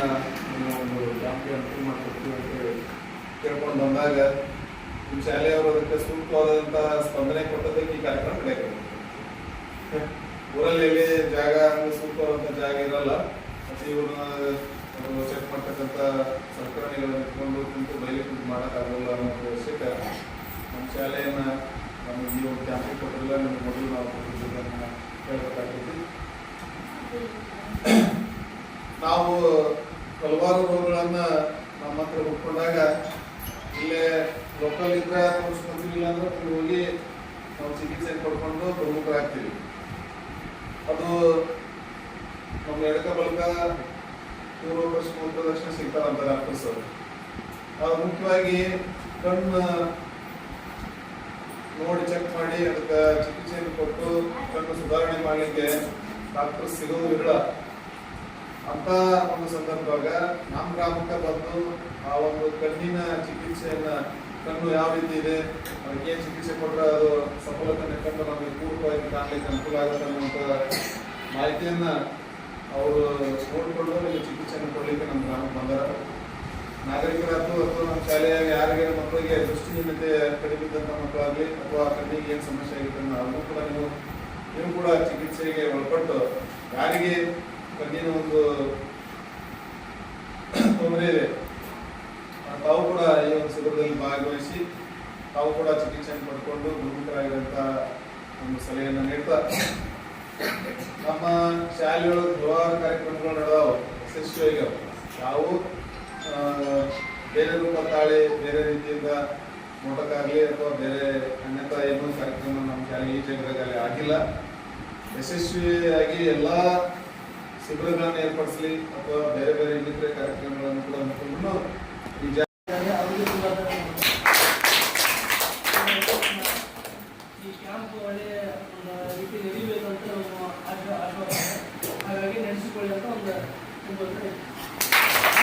ನಿಮ್ಮ ಒಂದು ಜಾತಿ ಅನುಕೂಲ ಮಾಡ್ಕೊಡ್ತೀವಿ ಅಂತ ಹೇಳಿ ಕೇಳ್ಕೊಂಡು ಬಂದಾಗ ನಿಮ್ಮ ಶಾಲೆಯವರು ಅದಕ್ಕೆ ಸೂಕ್ತವಾದಂತಹ ಸ್ಪಂದನೆ ಕೊಟ್ಟದಕ್ಕೆ ಈ ಕಾರ್ಯಕ್ರಮ ನಡೆಯುತ್ತೆ ಊರಲ್ಲಿ ಜಾಗ ಹಂಗೆ ಸೂಕ್ತವಾದಂಥ ಜಾಗ ಇರಲ್ಲ, ಮತ್ತೆ ಇವ್ರನ್ನ ಚೆಕ್ ಮಾಡ್ತಕ್ಕಂಥ ಸಲಕರಣೆಗಳನ್ನು ಇಟ್ಕೊಂಡು ಕುಂತು ಬೈಲಿ ಕುಂತು ಮಾಡೋಕ್ಕಾಗಲ್ಲ ಅನ್ನೋ ವಿಷಯಕ್ಕೆ ನಮ್ಮ ಶಾಲೆಯನ್ನ ನಮ್ಮ ಈ ಒಂದು ಕ್ಯಾಂಪಿಗೆ ಕೊಟ್ಟಿಲ್ಲ ನಿಮ್ಗೆ ಮೊದಲು ನಾವು ಕೊಟ್ಟಿದ್ದನ್ನ ನಾವು ಹಲವಾರು ರೋಗಗಳನ್ನ ನಮ್ಮ ಹತ್ರ ಹುಡ್ಕೊಂಡಾಗ ಇಲ್ಲೇ ಲೋಕಲ್ ಇದ್ರೆ ತೋರಿಸ್ಕೊಂತೀವಿಲ್ಲ ಅಂದ್ರೆ ಅಲ್ಲಿ ಹೋಗಿ ನಾವು ಚಿಕಿತ್ಸೆ ಕೊಡ್ಕೊಂಡು ಪ್ರಮುಖರಾಗ್ತೀವಿ. ಅದು ನಮ್ಮ ಎಡಕ ಬಲಕ ಪೂರ್ವ ಪಶ್ಚಿಮ ಉತ್ತರ ದಕ್ಷಿಣ ಸಿಗ್ತಾರಂತ ಡಾಕ್ಟರ್ಸ್ ಅದು ಮುಖ್ಯವಾಗಿ ಕಣ್ಣು ನೋಡಿ ಚೆಕ್ ಮಾಡಿ ಅದಕ್ಕೆ ಚಿಕಿತ್ಸೆಯನ್ನು ಕೊಟ್ಟು ಕಣ್ಣು ಸುಧಾರಣೆ ಮಾಡಲಿಕ್ಕೆ ಡಾಕ್ಟರ್ ಸಿಗೋದು ವಿರಳ ಅಂತ ಒಂದು ಸಂದರ್ಭದಾಗ ನಮ್ಮ ಗ್ರಾಮಕ್ಕೆ ಬಂದು ಆ ಒಂದು ಕಣ್ಣಿನ ಚಿಕಿತ್ಸೆಯನ್ನ ಕಣ್ಣು ಯಾವ ರೀತಿ ಇದೆ, ಅದಕ್ಕೆ ಏನ್ ಚಿಕಿತ್ಸೆ ಕೊಟ್ಟರೆ ಅದು ಸಫಲತೆ ಕಂಡು ನಮಗೆ ಪೂರ್ವವಾಗಿ ಕಾಣಲಿಕ್ಕೆ ಅನುಕೂಲ ಆಗುತ್ತೆ ಅನ್ನುವಂಥ ಮಾಹಿತಿಯನ್ನ ಅವರು ನೋಡಿಕೊಂಡು ಇಲ್ಲಿ ಚಿಕಿತ್ಸೆಯನ್ನು ಕೊಡಲಿಕ್ಕೆ ನಮ್ಮ ಗ್ರಾಮಕ್ಕೆ ಬಂದಾರ. ನಾಗರಿಕರಾದ್ರು ಅಥವಾ ನಮ್ಮ ಶಾಲೆಯ ಯಾರಿಗೆ ಮಕ್ಕಳಿಗೆ ದೃಷ್ಟಿಹೀನತೆ ಕಡಿಮೆ ಇದ್ದಂಥ ಮಕ್ಕಳಾಗಲಿ ಅಥವಾ ಕಣ್ಣಿಗೆ ಏನು ಸಮಸ್ಯೆ ಆಗಿತ್ತು ಅದನ್ನು ಕೂಡ ನೀವು ನೀವು ಕೂಡ ಚಿಕಿತ್ಸೆಗೆ ಒಳಪಟ್ಟು ಯಾರಿಗೆ ಕಣ್ಣಿನ ಒಂದು ತೊಂದರೆ ಇದೆ. ತಾವು ಕೂಡ ಈ ಒಂದು ಶಿಬಿರದಲ್ಲಿ ಭಾಗವಹಿಸಿ, ತಾವು ಕೂಡ ಚಿಕಿತ್ಸೆಯನ್ನು ಪಡ್ಕೊಂಡು ಗುಣಮುಖರಾಗಿರುವಂತ ಒಂದು ಸಲಹೆಯನ್ನು ನೀಡ್ತಾ, ನಮ್ಮ ಶಾಲೆಗಳು ಹಲವಾರು ಕಾರ್ಯಕ್ರಮಗಳು ನಡೆದಾವ ಯಶಸ್ವಿಯಾಗಿ ತಾವು ಬೇರೆ ರೂಪ ತಾಳಿ, ಬೇರೆ ರೀತಿಯಿಂದ ಮೋಟಕ್ಕಾಗಲಿ ಅಥವಾ ಬೇರೆ ಅನ್ಯತಾ ಏನೂ ಕಾರ್ಯಕ್ರಮ ನಮ್ಮ ಶಾಲೆಗೆ ಈ ಜಾಗದಲ್ಲಿ ಆಗಿಲ್ಲ. ಯಶಸ್ವಿಯಾಗಿ ಎಲ್ಲ ಶಿಬಿರಗಳನ್ನು ಏರ್ಪಡಿಸಲಿ ಅಥವಾ ಬೇರೆ ಬೇರೆ ಇನ್ನಿತರೆ ಕಾರ್ಯಕ್ರಮಗಳನ್ನು ಕೂಡ ಹಮ್ಮಿಕೊಂಡು ಈ ಜಾಗದಲ್ಲಿ ಅವರಿಗೆ ಈ ಕ್ಯಾಂಪ್ ಒಳ್ಳೆಯ ರೀತಿ ನಡೀಬೇಕಂತ ಅಂತ ಹಾಗಾಗಿ ನಡೆಸಿಕೊಳ್ಳಿ ಅಂತ ಒಂದು